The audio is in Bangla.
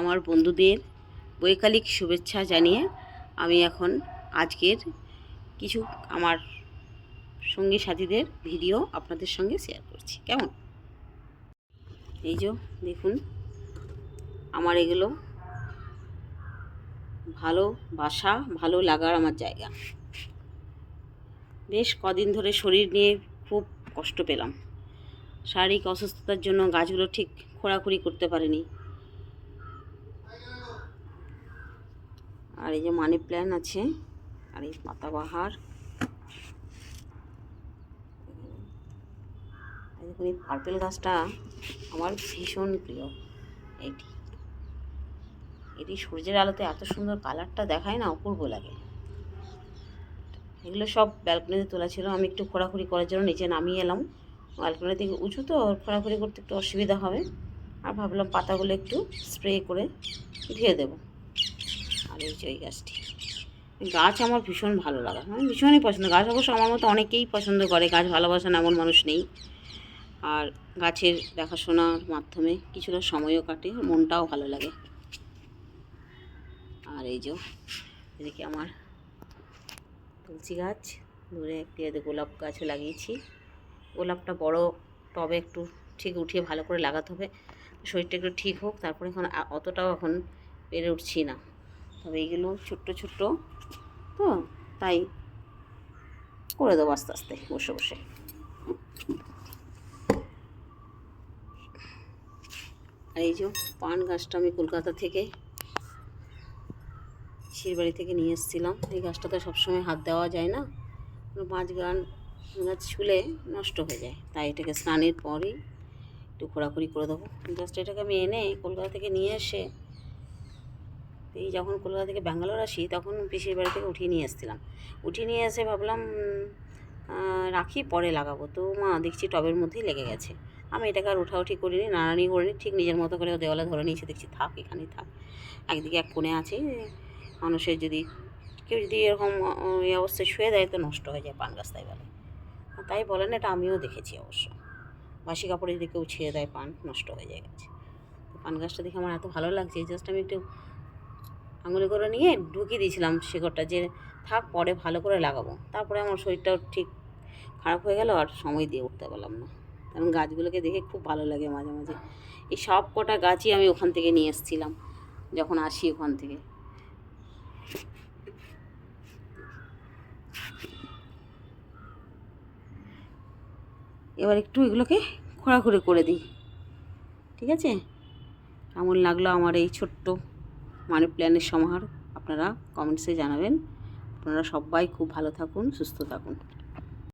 আমার বন্ধুদের বৈকালিক শুভেচ্ছা জানিয়ে আমি এখন আজকের কিছু আমার সঙ্গী সাথীদের ভিডিও আপনাদের সঙ্গে শেয়ার করছি। কেমন? এই যে দেখুন, আমার এগুলো ভালো বাসা, ভালো লাগার আমার জায়গা। বেশ কদিন ধরে শরীর নিয়ে খুব কষ্ট পেলাম। শারীরিক অসুস্থতার জন্য গাছগুলো ঠিক খোঁড়াখুড়ি করতে পারিনি। আর এই যে মানি প্ল্যান আছে, আর এই পাতাবাহার। এই পার্পেল গাছটা আমার ভীষণ প্রিয়। এটি এটি সূর্যের আলোতে এত সুন্দর কালারটা দেখায় না, অপূর্ব লাগে। এগুলো সব ব্যালকনিতে তোলা ছিল, আমি একটু খোঁড়াখুড়ি করার জন্য নিচে নামিয়ে এলাম। ব্যালকনি থেকে উঁচু তো, খোঁড়াখুড়ি করতে একটু অসুবিধা হবে। আর ভাবলাম পাতাগুলো একটু স্প্রে করে ধুয়ে দেবো। এই যে ওই গাছটি। গাছ আমার ভীষণ ভালো লাগা। আমি ভীষণই পছন্দ, গাছ অবশ্য আমার মতো অনেকেই পছন্দ করে, গাছ ভালোবাসেন এমন মানুষ নেই। আর গাছের দেখাশোনার মাধ্যমে কিছুটা সময়ও কাটে মনটাও ভালো লাগে। আর এই যে, এদিকে আমার তুলসী গাছ, দূরে একটি গোলাপ গাছও লাগিয়েছি। গোলাপটা বড় টবে একটু ঠিক উঠিয়ে ভালো করে লাগাতে হবে। শরীরটা একটু ঠিক হোক, তারপরে এখন অতটাও এখন পেরে উঠছি না। তবে এইগুলো ছোট্ট ছোট্ট তো তাই করে দেবো আস্তে আস্তে, বসে বসে। আর এই যে পান গাছটা আমি কলকাতা থেকে শিরবাড়ি থেকে নিয়ে এসেছিলাম। এই গাছটা তো সবসময় হাত দেওয়া যায় না। পাঁচ গান, গাছ ছুলে নষ্ট হয়ে যায়। তাই এটাকে স্নানের পরই একটু খোঁড়াখুড়ি করে দেবো। জাস্ট এটাকে আমি এনে কলকাতা থেকে নিয়ে এসে এই যখন কলকাতা থেকে ব্যাঙ্গালোর আসি, তখন পিসির বাড়ি থেকে উঠিয়ে নিয়ে এসেছিলাম। উঠিয়ে নিয়ে এসে ভাবলাম রাখি, পরে লাগাবো। তো মা দেখছি টবের মধ্যেই লেগে গেছে। আমি এটাকে আর উঠাউঠি করিনি নাড়ানি করিনি, ঠিক নিজের মতো করে দেওয়ালে ধরে নিয়েছে। দেখছি, থাক, এখানেই থাক। একদিকে এক কোণে আছে, মানুষের যদি কেউ যদি এরকম এই অবস্থায় শুয়ে দেয়, তো নষ্ট হয়ে যায় পান গাছ তাই বলে তাই বলেন এটা আমিও দেখেছি অবশ্য। বাসি কাপড়ে যদি কেউ ছেড়ে দেয় পান, নষ্ট হয়ে যায় গাছ। পান গাছটা দেখে আমার এত ভালো লাগছে, জাস্ট আমি একটু আঙুলে করে নিয়ে ঢুকিয়ে দিয়েছিলাম শিকড়টা যে থাক পরে ভালো করে লাগাবো। তারপরে আমার শরীরটাও ঠিক খারাপ হয়ে গেল আর সময় দিয়ে উঠতে পারলাম না। কারণ গাছগুলোকে দেখে খুব ভালো লাগে মাঝে মাঝে। এই সব কটা গাছই আমি ওখান থেকে নিয়ে এসেছিলাম, যখন আসি ওখান থেকে। এবার একটু এগুলোকে খোঁড়াখুড়ি করে দিই। ঠিক আছে? কেমন লাগল আমার এই ছোট্ট মানি প্ল্যানের সমাহার আপনারা কমেন্টসে জানাবেন। আপনারা সবাই খুব ভালো থাকুন সুস্থ থাকুন।